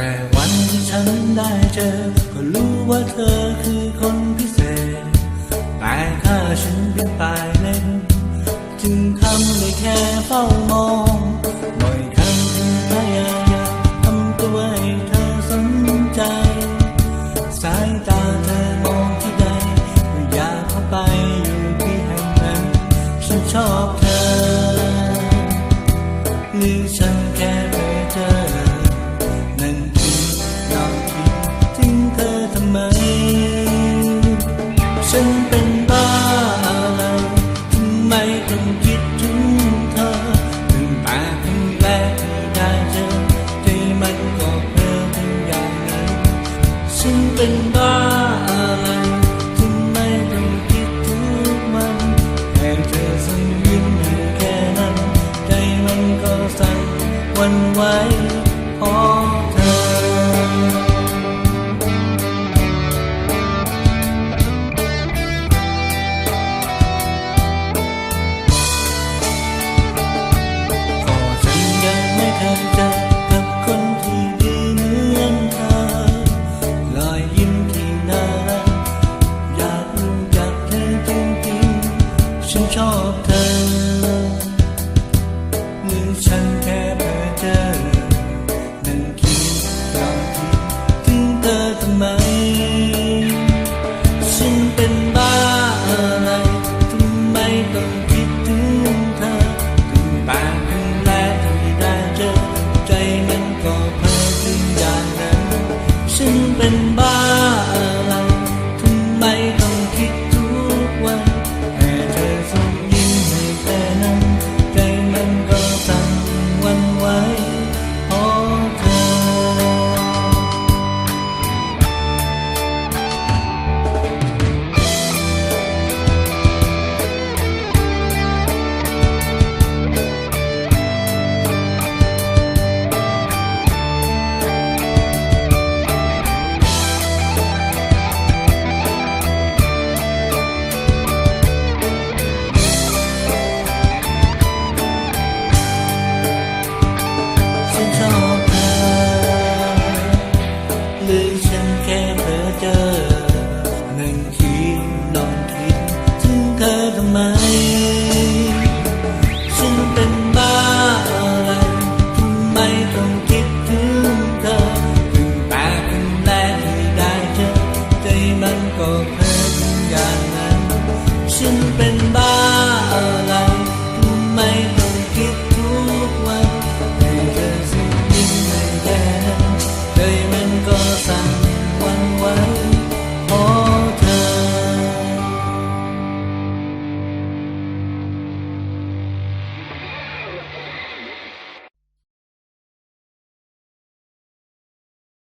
แต่วันที่ฉันได้เจอ ก็รู้ว่าเธอคือคนพิเศษ แต่ถ้าฉันเป็นปลายเล่น จึงทำได้แค่เฝ้ามองบ่อยครั้งที่พยายามทำตัวให้เธอสนใจ สายตาเธอมองที่ใดก็อยากเข้าไปอยู่ที่แห่งนั้น ฉันชอบเธอหรือฉัน ฉันเป็นบ้าอะไรทำไมต้องคิดทุกมันแต่เธอสั่งยิ้มอยู่แค่นั้น ใจมันก็สั่นวันไหวพอเธอ ขอฉันยังไม่ทันจะ ฉันแค่เพ้อเจอนั่งคิดลองคิดถึงเธอทำไม ฉันเป็นบ้าอะไรทำไมต้องคิดถึงเธอถึงปากถึงแลที่ได้เจอ ใจมันก็เพ้องอยางนั้น ฉันเป็นบ้า ธอทำไม